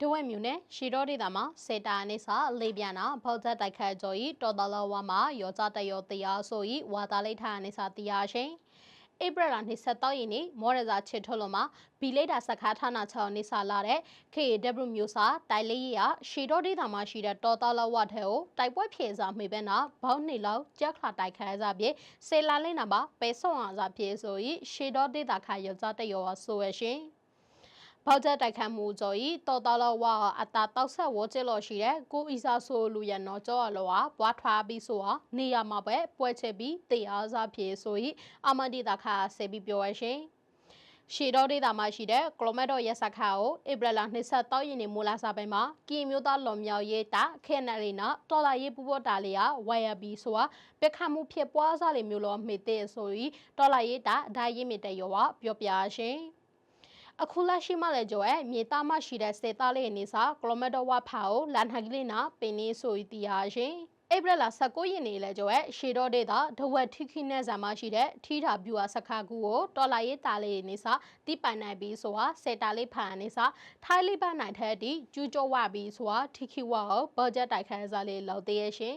ဒဝဲမြူနဲ့ရှီတော်ဒေတာမှာစေတာအနေစာလေပြန်နာဘောက်သက်တိုက်ခတ်ကြော်ဤတော်တော်လောဝါမှာရောကြတရောတရားဆိုဤဝါသားလိထာအနေစာတရားရှင်ဧပြီလ23ရက်နေ့မော်ရဇာချစ်ထုတ်လို့မှာဘီလိတာစခါဌာန6နေစာလာတဲ့ KW မျိုးစာတိုင်လေးရရှီတော်ဒေတာမှာရှိတဲ့တော်တော်လောဝထဲကိုတိုက်ပွဲဖြေစာမိပဲနာဘောက်နေလောက်ကြက်ခလာတိုက်ခတ်စားပြေစေလာလင်းနာပါပဲဆုံအားစားပြေဆိုဤရှီတော်ဒေတာခါရောကြတရောဆိုရရှင် ဘောက်ကျက်တိုက်ခတ်မှုကြောဤတော်တော်လောဝါအတာတောက်ဆက်ဝကျလို့ရှိတဲ့ကိုအီစာဆိုလူရနော်ကြောအလောဝါဘွားထွားပြီးဆိုဟာနေရမှာပဲပွဲချက်ပြီးတရားစားပြေဆိုဤအမဒီတာခါဆေပြီးပြောရရှင်ရှေတော်ဒေတာမှာရှိတဲ့ကလိုမက်တော်ရက်စခါကိုဧပြီလ23ရက်နေ့မူလာစာပိုင်းမှာကီမျိုးသားလွန်မြောက်ရေးတာခဲနယ်လီနာတော်လာရေးပူပေါ်တာလီယာဝိုင်ယာဘီဆိုတာပက်ခမှုဖြစ်ပွားစားလေမျိုးလောမေတဲ့ဆိုပြီးတော်လာရေးတာဒါရေးမြတဲ့ရောပြောပြရှင် အခုလက်ရှိမှလည်းကြောရဲ့မြေသားမရှိတဲ့စေသားလေးနေစာကလိုမက်တော်ဝါဖာကိုလန်ဟကလေးနာပင်နေဆိုပြီးတရားရှင်ဧပြီလ19ရက်နေ့လဲကျော်ရဲ့ရှေတော်ဒေတာဒဝက်ထိခိနဲ့ဇာမရှိတဲ့ထီထာဗျူဟာစခါကူကိုတော်လာရေးတာလေးနေစာတိပိုင်နိုင်ပြီးဆိုတာစေတာလေးဖန်နေစာထိုင်းလေးပနိုင်တဲ့ဒီကျူးကျော်ဝပြီးဆိုတာထိခိဝါကိုဘော့ဂျက်တိုက်ခန်းစားလေးလောက်သေးရဲ့ရှင်